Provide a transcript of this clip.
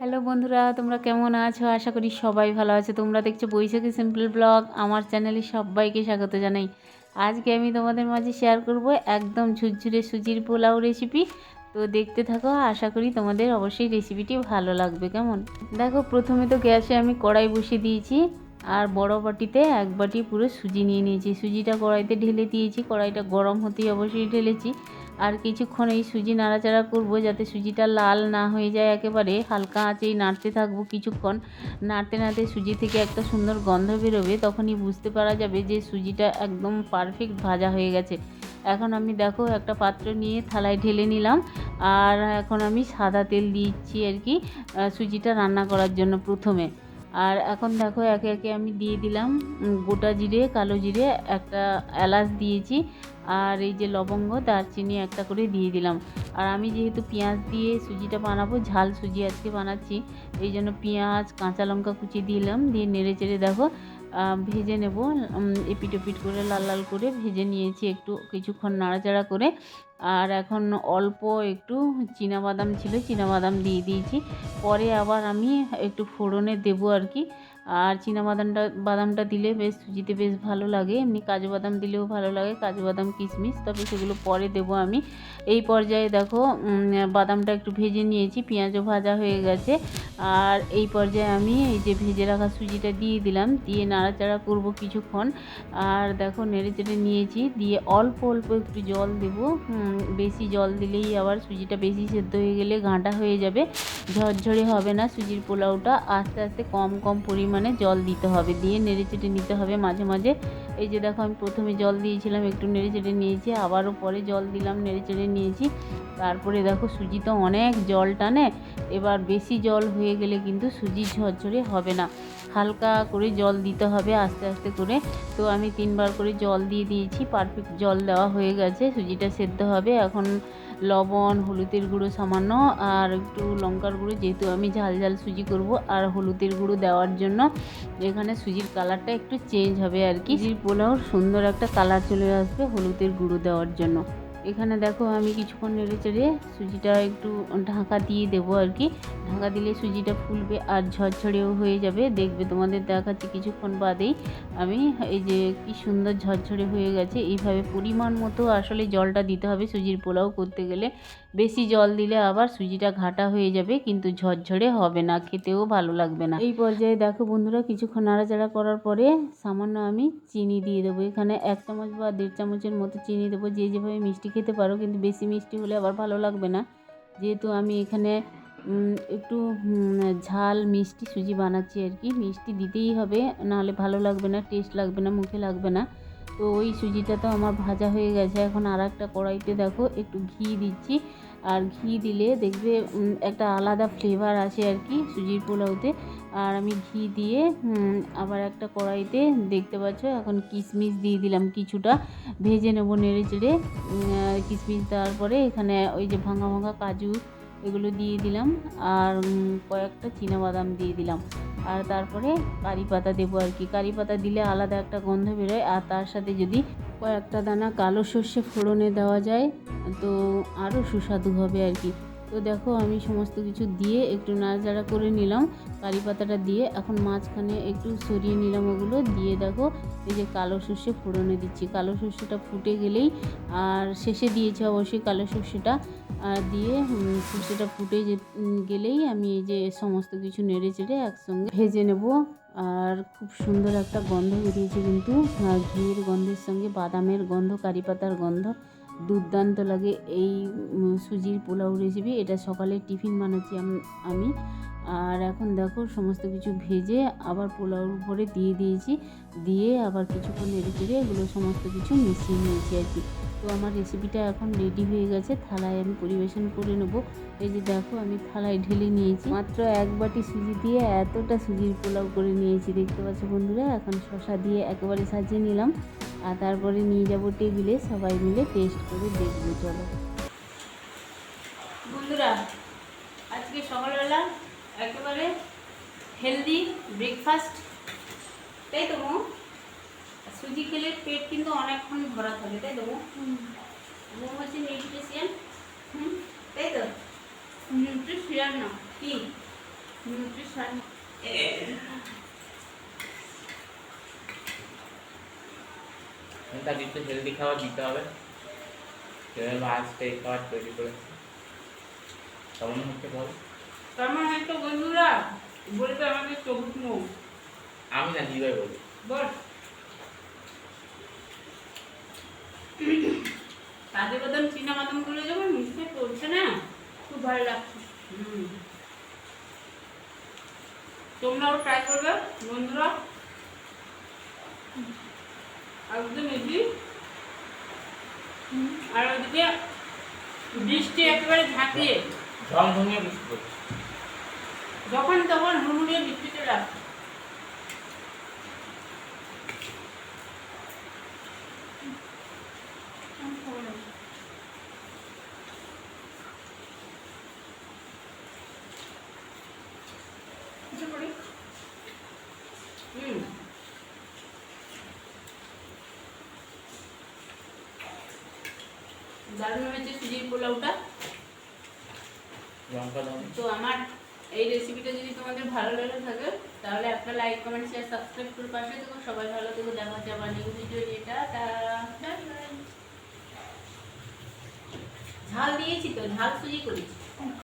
Hello বন্ধুরা, তোমরা কেমন আছো? আশা করি সবাই ভালো আছো। তোমরা দেখছ বৈশাখী সিম্পল ব্লগ, আমার চ্যানেলে সবাইকে স্বাগত জানাই। আজকে আমি তোমাদের মাঝে শেয়ার করব একদম ঝুরঝুরে সুজির পোলাও রেসিপি তো দেখতে থাকো, আশা করি তোমাদের অবশ্যই রেসিপিটি ভালো লাগবে, কেমন? দেখো, প্রথমে তো গ্যাসে আমি কড়াই বসিয়ে দিয়েছি। আর বড় বাটিতে এক বাটি পুরো সুজি নিয়ে নিয়েছি। সুজিটা কড়াইতে ঢেলে দিয়েছি, কড়াইটা গরম হতেই অবশ্যই ঢেলেছি। আর কিছুক্ষণ এই সুজি নাড়াচাড়া করব যাতে সুজিটা লাল না হয়ে যায় একেবারে। হালকা আঁচেই নাড়তে থাকব কিছুক্ষণ। নাড়তে নাড়তে সুজি থেকে একটা সুন্দর গন্ধ বেরোবে, তখনই বুঝতে পারা যাবে যে সুজিটা একদম পারফেক্ট ভাজা হয়ে গেছে। এখন আমি দেখো একটা পাত্র নিয়ে থালায় ঢেলে নিলাম। আর এখন আমি সাদা তেল দিচ্ছি আর কি সুজিটা রান্না করার জন্য প্রথমে। আর এখন দেখো একে একে আমি দিয়ে দিলাম গোটা জিরে, কালো জিরে, একটা এলাচ দিয়েছি আর এই যে লবঙ্গ, দারচিনি একটা করে দিয়ে দিলাম। আর আমি যেহেতু পেঁয়াজ দিয়ে সুজিটা বানাবো, ঝাল সুজি আজকে বানাচ্ছি, এই জন্য পেঁয়াজ, কাঁচা লঙ্কা কুচি দিলাম, দিয়ে নেড়ে চেড়ে দেখো ভেজে নেব। এপিট ওপিট করে, লাল লাল করে ভেজে নিয়েছি একটু, কিছুক্ষণ নাড়াচাড়া করে। আর এখন অল্প একটু বাদাম ছিল বাদাম দিয়ে দিয়েছি। পরে আবার আমি একটু ফোড়নে দেবো আর কি। আর বাদামটা বাদামটা দিলে বেশ সুজিতে বেশ ভালো লাগে। এমনি কাজু বাদাম দিলেও ভালো লাগে, কাজু বাদাম, কিশমিশ। তবে সেগুলো পরে দেবো আমি। এই পর্যায়ে দেখো বাদামটা একটু ভেজে নিয়েছি, পেঁয়াজও ভাজা হয়ে গেছে। আর এই পর্যায়ে আমি এই যে ভেজে রাখা সুজিটা দিয়ে দিলাম, দিয়ে নাড়াচাড়া করব কিছুক্ষণ। আর দেখো নেড়ে চেড়ে নিয়েছি, দিয়ে অল্প অল্প একটু জল দেবো। বেশি জল দিলেই আবার সুজিটা বেশি সেদ্ধ হয়ে গেলে ঘাঁটা হয়ে যাবে। ঝরঝরে হবে না সুজির পোলাওটা। আস্তে আস্তে কম কম পরিমাণে জল দিতে হবে। দিয়ে নেড়ে চেটে নিতে হবে মাঝে মাঝে। এই যে দেখো, আমি প্রথমে জল দিয়েছিলাম, একটু নেড়ে চেটে নিয়েছি, আবারও পরে জল দিলাম, নেড়ে চেড়ে নিয়েছি। তারপরে দেখো, সুজি তো অনেক জল টানে, এবার বেশি জল হয়ে গেলে কিন্তু সুজি ঝরঝরে হবে না। হালকা করে জল দিতে হবে আস্তে আস্তে করে। তো আমি তিনবার করে জল দিয়ে দিয়েছি পারফেক্ট জল দেওয়া হয়ে গেছে, সুজিটা সেদ্ধ হবে। এখন লবণ, হলুদের গুঁড়ো সামান্য, আর একটু লঙ্কার গুঁড়ো, যেহেতু আমি ঝাল ঝাল সুজি করব, আর হলুদের গুঁড়ো দেওয়ার জন্য এখানে সুজির কালারটা একটু চেঞ্জ হবে আর কি। সুজির পোলাও সুন্দর একটা কালার চলে আসবে হলুদের গুঁড়ো দেওয়ার জন্য। এখানে দেখো আমি কিছুক্ষণ নেড়ে চেড়ে সুজিটা একটু ঢাকা দিয়ে দেবো আর কি। ঢাকা দিলে সুজিটা ফুলবে আর ঝরঝরেও হয়ে যাবে। দেখবে তোমাদের দেখাচ্ছি কিছুক্ষণ বাদেই। আমি এই যে কি সুন্দর ঝরঝরে হয়ে গেছে। এইভাবে পরিমাণ মতো আসলে জলটা দিতে হবে সুজির পোলাও করতে গেলে। বেশি জল দিলে আবার সুজিটা ঘাটা হয়ে যাবে, কিন্তু ঝরঝরে হবে না, খেতেও ভালো লাগবে না। এই পর্যায়ে দেখো বন্ধুরা, কিছুক্ষণ নাড়াচাড়া করার পরে সামান্য আমি চিনি দিয়ে দেবো। এখানে এক চামচ বা দেড় চামচের মতো চিনি দেবো। যে যেভাবে মিষ্টি খেতে পারো, কিন্তু বেশি মিষ্টি হলে আবার ভালো লাগবে না। যেহেতু আমি এখানে একটু ঝাল মিষ্টি সুজি বানাচ্ছি আর কি। মিষ্টি দিতেই হবে, নাহলে ভালো লাগবে না টেস্ট লাগবে না, মুখে লাগবে না। তো ওই সুজিটা তো আমার ভাজা হয়ে গেছে। এখন আর একটা কড়াইতে দেখো, একটু ঘি দিচ্ছি। আর ঘি দিলে দেখবে একটা আলাদা ফ্লেভার আছে আর কি সুজির পোলাওতে। আর আমি ঘি দিয়ে আবার একটা কড়াইতে, দেখতে পাচ্ছ এখন কিশমিশ দিয়ে দিলাম কিছুটা। ভেজে নেব নেড়ে চেড়ে কিশমিশ দেওয়ার পরে এখানে ওই যে ভাঙা ভাঙা কাজু এগুলো দিয়ে দিলাম। আর কয়েকটা বাদাম দিয়ে দিলাম। আর তারপরে কারি পাতা দেবো আর কি। কারি পাতা দিলে আলাদা একটা গন্ধ বেরোয়। আর তার সাথে যদি কয়েকটা দানা কালো সর্ষে ফোড়নে দেওয়া যায়, তো আরও সুস্বাদু হবে আর কি। তো দেখো আমি সমস্ত কিছু দিয়ে একটু নাড়াচাড়া করে নিলাম, কারি পাতাটা দিয়ে। এখন মাঝখানে একটু সরিয়ে নিলাম ওগুলো, দিয়ে দেখো এই যে কালো সর্ষে ফোড়নে দিচ্ছি। কালো সর্ষেটা ফুটে গেলেই, আর শেষে দিয়েছি অবশ্যই কালো সর্ষেটা। আর দিয়ে সর্ষেটা ফুটে যে গেলেই আমি এই যে সমস্ত কিছু নেড়ে চেড়ে একসঙ্গে ভেজে নেব। আর খুব সুন্দর একটা গন্ধ বেরিয়েছে কিন্তু ঘিয়ের গন্ধের সঙ্গে বাদামের গন্ধ, কারি পাতার গন্ধ। দুর্দান্ত লাগে এই সুজির পোলাও রেসিপি এটা সকালে টিফিন বানাচ্ছি আম- আর এখন দেখো সমস্ত কিছু ভেজে আবার পোলাওর উপরে দিয়ে দিয়েছি। দিয়ে আবার কিছুক্ষণ নেড়ে চেড়ে এগুলো সমস্ত কিছু মিশিয়ে নিয়েছি আর কি। তো আমার রেসিপিটা এখন রেডি হয়ে গেছে। থালায় আমি পরিবেশন করে নেব। এই যে দেখো আমি থালায় ঢেলে নিয়েছি। মাত্র এক বাটি সুজি দিয়ে এতটা সুজির পোলাও করে নিয়েছি। দেখতে পাচ্ছ বন্ধুরা, এখন শশা দিয়ে একেবারে সাজিয়ে নিলাম। আর তারপরে নিয়ে যাব টেবিলে সবাই মিলে টেস্ট করে দেখব চলো। বন্ধুরা আজকে সকালবেলা একেবারে হেলদি ব্রেকফাস্ট তাই তো সুজি খেলে পেট কিন্তু অনেকক্ষণ ভরা থাকে তাই তো মো হচ্ছে নিউট্রিশিয়ান হুম তাই তো? নিউট্রিশিয়ান না কি? নিউট্রিশন তাকে একটু হেলদি খাবার দিতে হবে। সেভাবে আজকে এই খাবার তৈরি করেছে কেমন হচ্ছে বল? কেমন হয়তো বন্ধুরা বলবে আমাদের সবুজ মুখ। আমি না দিবাই বলি বল। কাজু বাদাম চীনা বাদামগুলো যখন মিশে চলছে না খুব ভালো লাগছে। হুম। তোমরাও ট্রাই করবে বন্ধুরা। একদম ইজি আর ওদিকে বৃষ্টি একেবারে ঝাঁকিয়ে। ঝমঝমিয়ে বৃষ্টি যখন তখন হুড়মুড়িয়ে বৃষ্টি চলে আসছে হুম দারুণ হয়েছে সুজির পোলাওটা। লঙ্কা দাও। তো আমার এই রেসিপিটা যদি তোমাদের ভালো লেগে থাকে তাহলে একটা লাইক কমেন্ট শেয়ার সাবস্ক্রাইব করে পাশে থেকো। সবাই ভালো থেকো। দেখা হচ্ছে আবার নিউ ভিডিও এটা ঝাল দিয়েছি তো ঝাল সুজি করেছি।